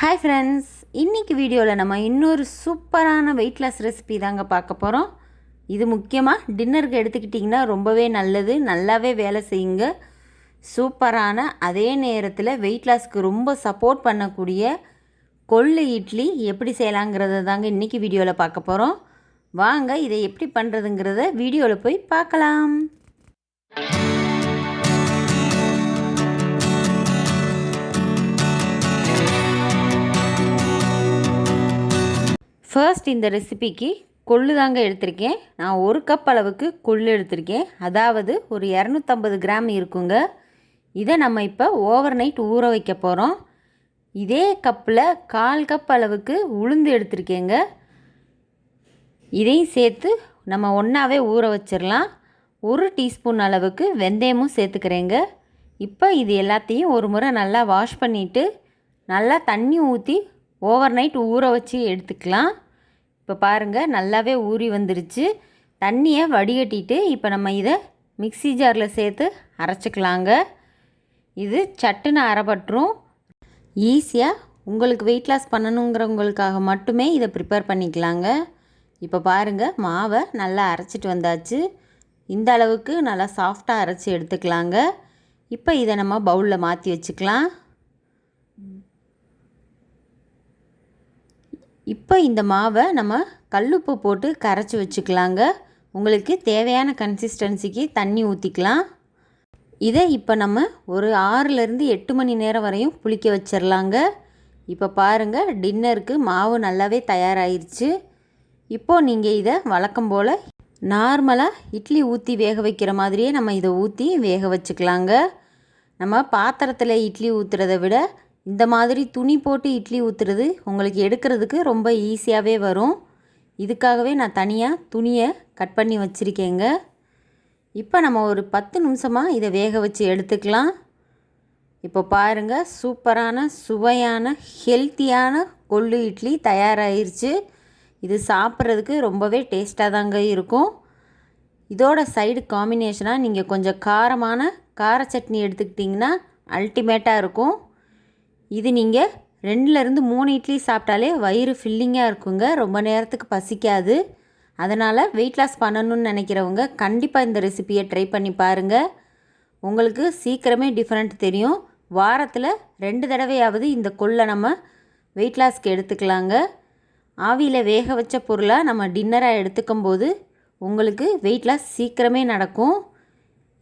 Hi friends இன்றைக்கி வீடியோவில் நம்ம இன்னொரு சூப்பரான வெயிட் லாஸ் ரெசிபி தாங்க பார்க்க போகிறோம் இது முக்கியமாக டின்னருக்கு எடுத்துக்கிட்டிங்கன்னா ரொம்பவே நல்லது. நல்லாவே வேலை செய்யுங்க. சூப்பரான அதே நேரத்தில் வெயிட் லாஸ்க்கு ரொம்ப சப்போர்ட் பண்ணக்கூடிய கொள்ளு இட்லி எப்படி செய்யலாங்கிறத தாங்க இன்றைக்கி வீடியோவில் பார்க்க போகிறோம் வாங்க இதை எப்படி பண்ணுறதுங்கிறத வீடியோவில் போய் பார்க்கலாம். ஃபர்ஸ்ட் இந்த ரெசிபிக்கு கொள்ளு தாங்க எடுத்திருக்கேன். நான் ஒரு கப் அளவுக்கு கொள்ளு எடுத்திருக்கேன். அதாவது ஒரு இரநூத்தம்பது கிராம் இருக்குங்க. இதை நம்ம இப்போ ஓவர் நைட் ஊற வைக்க போகிறோம் இதே கப்பில் கால் கப் அளவுக்கு உளுந்து எடுத்திருக்கேங்க. இதையும் சேர்த்து நம்ம ஒன்றாவே ஊற வச்சிடலாம் ஒரு டீஸ்பூன் அளவுக்கு வெந்தயமும் சேர்த்துக்கிறேங்க. இப்போ இது எல்லாத்தையும் ஒரு முறை நல்லா வாஷ் பண்ணிவிட்டு நல்லா தண்ணி ஊற்றி ஓவர் நைட் ஊற வச்சு எடுத்துக்கலாம். இப்போ பாருங்கள் நல்லாவே ஊறி வந்துருச்சு. தண்ணியை வடிகட்டிட்டு இப்போ நம்ம இதை மிக்சி ஜாரில் சேர்த்து அரைச்சிக்கலாங்க. இது சட்டுன்னு அரைப்பட்டுரும் ஈஸியாக உங்களுக்கு வெயிட் லாஸ் பண்ணணுங்கிறவங்களுக்காக மட்டுமே இதை ப்ரிப்பேர் பண்ணிக்கலாங்க. இப்போ பாருங்கள் மாவை நல்லா அரைச்சிட்டு வந்தாச்சு. இந்த அளவுக்கு நல்லா சாஃப்டாக அரைச்சி எடுத்துக்கலாங்க. இப்போ இதை நம்ம பவுலில் மாற்றி வச்சுக்கலாம். இப்போ இந்த மாவை நம்ம கல்லுப்பு போட்டு கரைச்சி வச்சுக்கலாங்க. உங்களுக்கு தேவையான கன்சிஸ்டன்சிக்கு தண்ணி ஊற்றிக்கலாம் இதை இப்போ நம்ம ஒரு ஆறுலேருந்து எட்டு மணி நேரம் வரையும் புளிக்க வச்சிடலாங்க இப்போ பாருங்கள் டின்னருக்கு மாவு நல்லாவே தயாராகிருச்சு இப்போது நீங்கள் இதை வழக்கம் போல் நார்மலாக இட்லி ஊற்றி வேக வைக்கிற மாதிரியே நம்ம இதை ஊற்றி வேக வச்சுக்கலாங்க. நம்ம பாத்திரத்தில் இட்லி ஊற்றுறத விட இந்த மாதிரி துணி போட்டு இட்லி ஊற்றுறது உங்களுக்கு எடுக்கிறதுக்கு ரொம்ப ஈஸியாகவே வரும். இதுக்காகவே நான் தனியாக துணியை கட் பண்ணி வச்சுருக்கேங்க. இப்போ நம்ம ஒரு பத்து நிமிஷமாக இதை வேக வச்சு எடுத்துக்கலாம். இப்போ பாருங்கள் சூப்பரான சுவையான ஹெல்த்தியான கொள்ளு இட்லி தயாராகிருச்சு இது சாப்பிட்றதுக்கு ரொம்பவே டேஸ்ட்டாக தாங்க இருக்கும். இதோட சைடு காம்பினேஷனாக நீங்கள் கொஞ்சம் காரமான கார சட்னி எடுத்துக்கிட்டிங்கன்னா அல்டிமேட்டாக இருக்கும். இது நீங்கள் ரெண்டுலேருந்து மூணு இட்லி சாப்பிட்டாலே வயிறு ஃபில்லிங்காக இருக்குங்க. ரொம்ப நேரத்துக்கு பசிக்காது. அதனால் வெயிட் லாஸ் பண்ணணும்னு நினைக்கிறவங்க கண்டிப்பாக இந்த ரெசிப்பியை ட்ரை பண்ணி பாருங்கள் உங்களுக்கு சீக்கிரமே டிஃப்ரெண்ட் தெரியும். வாரத்தில் ரெண்டு தடவையாவது இந்த கொள்ளை நம்ம வெயிட் லாஸ்க்கு எடுத்துக்கலாங்க. ஆவியில் வேக வச்ச பொருளாக நம்ம டின்னராக எடுத்துக்கும் போது உங்களுக்கு வெயிட் லாஸ் சீக்கிரமே நடக்கும்.